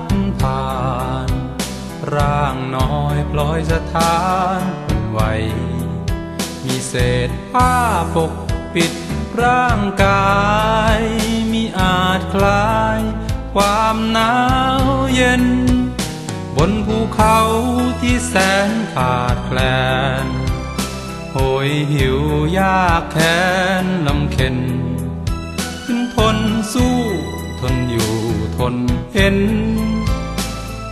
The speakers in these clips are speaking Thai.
ดผ่าน ร่างน้อยพลอยสถานไหว มีเศษผ้าปกปิดร่างกายมีอาจคลาย ความหนาวเย็น บนภูเขาที่แสนขาดแคลนโหยหิวยากแค้นลำเค็นถึงทนสู้ทนอยู่ทนเห็น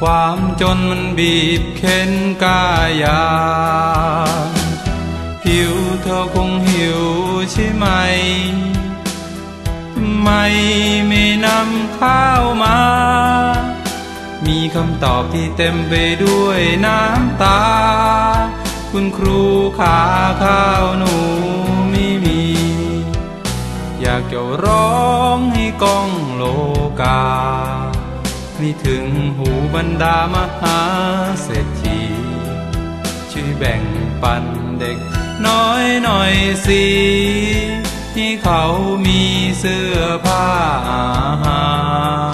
ความจนมันบีบเค้นกายา หิวเธอคงหิวใช่ไหม ทำไมไม่นำข้าวมา มีคำตอบที่เต็มไปด้วยน้ำตา คุณครูขาข้าวหนูไม่มี อยากจะร้องให้กองโลกา ไม่ถึงหูบรรดามหาเศรษฐีช่วยแบ่งปันเด็กน้อยหน่อยสิให้เขามีเสื้อผ้าอาหาร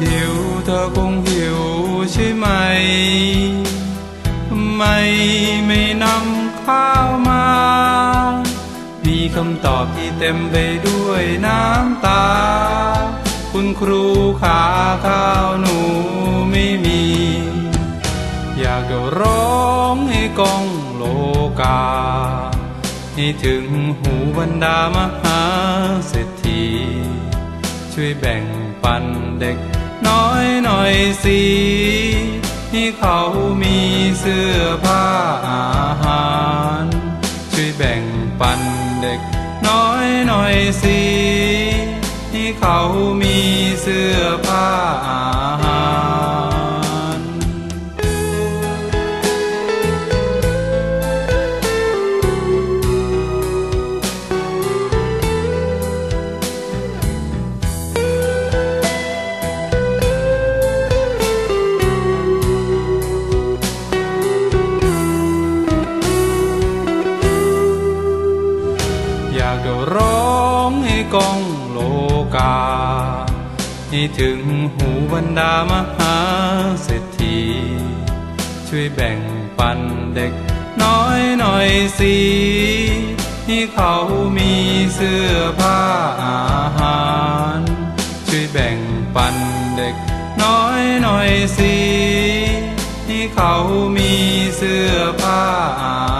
หิวเธอคงหิวใช่ไหมทำไมไม่นำข้าวมา มีคำตอบที่เต็มไปด้วยน้ำตา คุณครูขาข้าวหนูไม่มี อยากจะร้องให้กองโลกา ให้ถึงหูบรรดามหาเศรษฐี ช่วยแบ่งปันเด็ก น้อยหน่อยสิที่เขามีเสื้อผ้าอาหาร ช่วยแบ่งปันเด็ก น้อยหน่อยสิที่เขามีเสื้อผ้าากจะร้องให้กองโลกา ให้ถึงหูบรรดามหาเศรษฐี ช่วยแบ่งปันเด็กน้อยหน่อยสิให้เขามีเสื้อผ้าอาหาร ช่วยแบ่งปันเด็กน้อยหน่อยสิให้เขามีเสื้อผ้าอาหาร